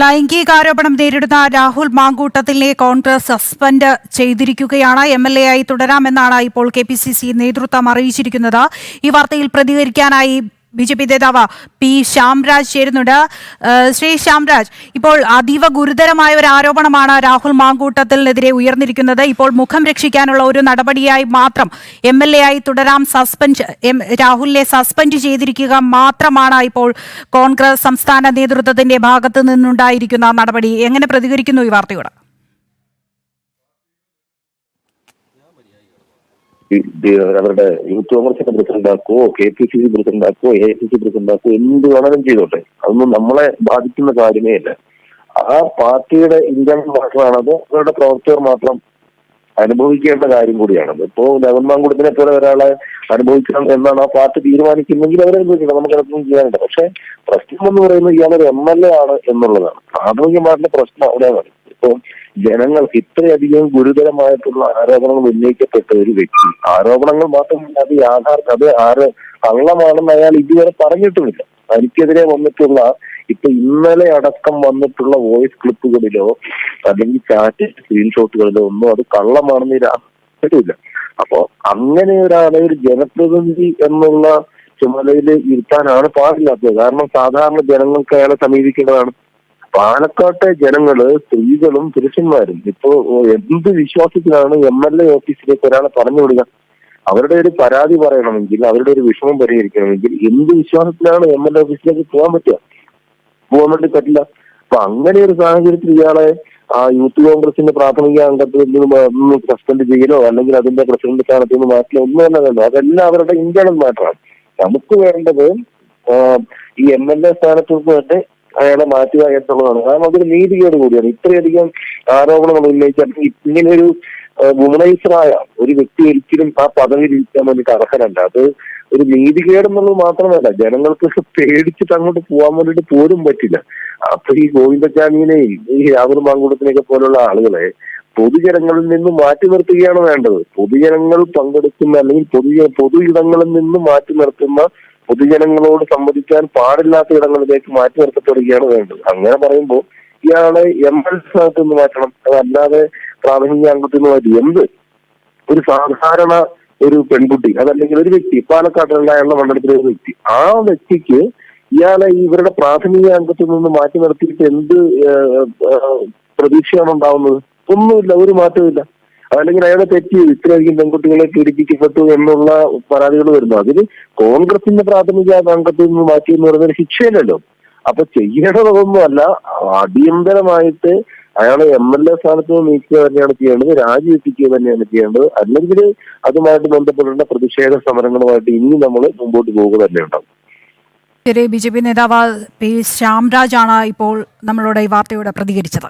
ലൈംഗികാരോപണം നേരിടുന്ന രാഹുൽ മാങ്കൂട്ടത്തിനെ കോൺഗ്രസ് സസ്പെൻഡ് ചെയ്തിരിക്കുകയാണ്. എം എൽ എ ആയി തുടരാമെന്നാണ് ഇപ്പോൾ കെ പി സി സി നേതൃത്വം അറിയിച്ചിരിക്കുന്നത്. ഈ വാർത്തയിൽ പ്രതികരിക്കാനായി ബി ജെ പി നേതാവ് പി ശ്യാംരാജ് ചേരുന്നുണ്ട്. ശ്രീ ശ്യാംരാജ് ഇപ്പോൾ അതീവ ഗുരുതരമായ ഒരു ആരോപണമാണ് രാഹുൽ മാങ്കൂട്ടത്തിനെതിരെ ഉയർന്നിരിക്കുന്നത്. ഇപ്പോൾ മുഖം രക്ഷിക്കാനുള്ള ഒരു നടപടിയായി മാത്രം എം എൽ എ ആയി തുടരാം. സസ്പെൻഡ് രാഹുലിനെ സസ്പെൻഡ് ചെയ്തിരിക്കുക മാത്രമാണ് ഇപ്പോൾ കോൺഗ്രസ് സംസ്ഥാന നേതൃത്വത്തിന്റെ ഭാഗത്ത് നിന്നുണ്ടായിരിക്കുന്ന നടപടി. എങ്ങനെ പ്രതികരിക്കുന്നു ഈ വാർത്തയോട്? അവരുടെ യൂത്ത് കോൺഗ്രസിന്റെ president ആക്കുവോ K P C C president ആക്കുവോ A I C C president ആക്കുവോ എന്ത് വേണമെങ്കിലും ചെയ്തോട്ടെ. അതൊന്നും നമ്മളെ ബാധിക്കുന്ന കാര്യമേ അല്ല ആ പാർട്ടിയുടെ ഇന്റേണൽ മാത്രമാണത് അവരുടെ പ്രവർത്തകർ മാത്രം അനുഭവിക്കേണ്ട കാര്യം കൂടിയാണ്. ഇപ്പോ ലവന്മാങ്കുടത്തിനെ പോലെ ഒരാളെ അനുഭവിക്കണം എന്നാണ് ആ പാർട്ടി തീരുമാനിക്കുന്നെങ്കിൽ അവരെ അനുഭവിക്കണം നമുക്ക് അതൊന്നും ചെയ്യാനുണ്ട് പക്ഷെ പ്രശ്നം എന്ന് പറയുന്നത് ഇയാളൊരു എം എൽ എ ആണ് എന്നുള്ളതാണ്. പ്രാഥമികമായിട്ടുള്ള പ്രശ്നം അവിടെയാണ്. ഇപ്പൊ ജനങ്ങൾക്ക് ഇത്രയധികം ഗുരുതരമായിട്ടുള്ള ആരോപണങ്ങൾ ഉന്നയിക്കപ്പെട്ട ഒരു വ്യക്തി. ആരോപണങ്ങൾ മാത്രമല്ല അത് യാഥാർത്ഥ്യം അത് ആര് കള്ളമാണെന്ന് അയാൾ ഇതുവരെ പറഞ്ഞിട്ടുമില്ല. തനിക്കെതിരെ വന്നിട്ടുള്ള ഇപ്പൊ ഇന്നലെ അടക്കം വന്നിട്ടുള്ള വോയിസ് ക്ലിപ്പുകളിലോ അല്ലെങ്കിൽ ചാറ്റ് സ്ക്രീൻഷോട്ടുകളിലോ ഒന്നും അത് കള്ളമാണെന്ന് രാഷ്ട്രീയമില്ല അപ്പോ അങ്ങനെ ഒരാളെ ഒരു ജനപ്രതിനിധി എന്നുള്ള ചുമതലയിൽ ഇരുത്താനാണ് പാടില്ലാത്തത്. കാരണം സാധാരണ ജനങ്ങൾക്ക് അയാളെ സമീപിക്കേണ്ടതാണ്. പാലക്കാട്ടെ ജനങ്ങൾ സ്ത്രീകളും പുരുഷന്മാരും ഇപ്പോ എന്ത് വിശ്വാസത്തിലാണ് എം എൽ എ ഓഫീസിലേക്ക് ഒരാളെ പറഞ്ഞു വിടുക? അവരുടെ ഒരു പരാതി പറയണമെങ്കിൽ അവരുടെ ഒരു വിഷമം പരിഹരിക്കണമെങ്കിൽ എന്ത് വിശ്വാസത്തിലാണ് എം എൽ എ ഓഫീസിലേക്ക് പോകാൻ പറ്റുക? പോകാൻ വേണ്ടി പറ്റില്ല. അപ്പൊ അങ്ങനെ ഒരു സാഹചര്യത്തിൽ ഇയാളെ ആ യൂത്ത് കോൺഗ്രസിന്റെ പ്രാഥമിക അംഗത്തിൽ നിന്ന് സസ്പെൻഡ് ചെയ്യലോ അല്ലെങ്കിൽ അതിന്റെ പ്രസിഡന്റ് സ്ഥാനത്ത് നിന്ന് മാറ്റിലോ ഒന്നും തന്നെ വേണ്ട അതെല്ലാം അവരുടെ ഇന്റേണൽ മാറ്ററാണ് നമുക്ക് വേണ്ടത് ഈ എം എൽ എ സ്ഥാനത്ത് നിന്ന് തന്നെ അയാളെ മാറ്റുക എന്നുള്ളതാണ് കാരണം അതൊരു നീതികേട് കൂടിയാണ്. ഇത്രയധികം ആരോപണങ്ങൾ ഉന്നയിച്ച ഇങ്ങനെ ഒരു വുമണൈസറായ ഒരു വ്യക്തി ഒരിക്കലും ആ പദവിയിൽ ഇരിക്കാൻ വേണ്ടിയിട്ട് അർഹരല്ല. അത് ഒരു നീതികേട് എന്നുള്ളത് മാത്രമല്ല ജനങ്ങൾക്ക് പേടിച്ചിട്ട് അങ്ങോട്ട് പോകാൻ വേണ്ടിയിട്ട് പോലും പറ്റില്ല. അപ്പൊ ഈ ഗോവിന്ദചാമിനെയും ഈ രാഹുൽ മാങ്കൂടത്തിനെയൊക്കെ പോലുള്ള ആളുകളെ പൊതുജനങ്ങളിൽ നിന്ന് മാറ്റി നിർത്തുകയാണ് വേണ്ടത്. പൊതുജനങ്ങൾ പങ്കെടുക്കുന്ന അല്ലെങ്കിൽ പൊതു പൊതു ഇടങ്ങളിൽ നിന്ന് മാറ്റി നിർത്തുന്ന പൊതുജനങ്ങളോട് സംവദിക്കാൻ പാടില്ലാത്ത ഇടങ്ങളിലേക്ക് മാറ്റി നിർത്തപ്പെടുകയാണ് വേണ്ടത്. അങ്ങനെ പറയുമ്പോൾ ഇയാളെ എം എൽ സ്ഥാനത്ത് നിന്ന് മാറ്റണം. അതല്ലാതെ പ്രാഥമിക അംഗത്തിൽ നിന്ന് മാറ്റി. എന്ത്? ഒരു സാധാരണ ഒരു പെൺകുട്ടി അതല്ലെങ്കിൽ ഒരു വ്യക്തി പാലക്കാട്ടിലുള്ള അയാളുടെ മണ്ഡലത്തിലെ ഒരു വ്യക്തി. ആ വ്യക്തിക്ക് ഇയാളെ ഇവരുടെ പ്രാഥമിക അംഗത്തിൽ നിന്ന് മാറ്റി നിർത്തിയിട്ട് എന്ത് പ്രതീക്ഷയാണ് ഉണ്ടാവുന്നത്? ഒന്നുമില്ല ഒരു മാറ്റമില്ല അതല്ലെങ്കിൽ അയാളെ തെറ്റി ഇത്രയധികം പെൺകുട്ടികളെ പീഡിപ്പിക്കപ്പെട്ടു എന്നുള്ള പരാതികൾ വരുന്നു. അതിന് കോൺഗ്രസിന്റെ പ്രാഥമിക അംഗത്തിൽ നിന്ന് മാറ്റി എന്ന് പറയുന്നത് ശിക്ഷയല്ലോ അപ്പൊ ചെയ്യേണ്ടതൊന്നുമല്ല അടിയന്തരമായിട്ട് അയാളെ എം എൽ എ സ്ഥാനത്ത് നിന്ന് നീക്കുക തന്നെയാണ് ചെയ്യേണ്ടത്. രാജിവെപ്പിക്കുക തന്നെയാണ് ചെയ്യേണ്ടത്. അല്ലെങ്കിൽ അതുമായിട്ട് ബന്ധപ്പെടേണ്ട പ്രതിഷേധ സമരങ്ങളുമായിട്ട് ഇനി നമ്മൾ മുമ്പോട്ട് പോകുക തന്നെ ഉണ്ടാവും ബി ജെ പി നേതാവ് പി ശ്യാംരാജാണ് ഇപ്പോൾ നമ്മളോട് ഈ വാർത്തയോട് പ്രതികരിച്ചത്.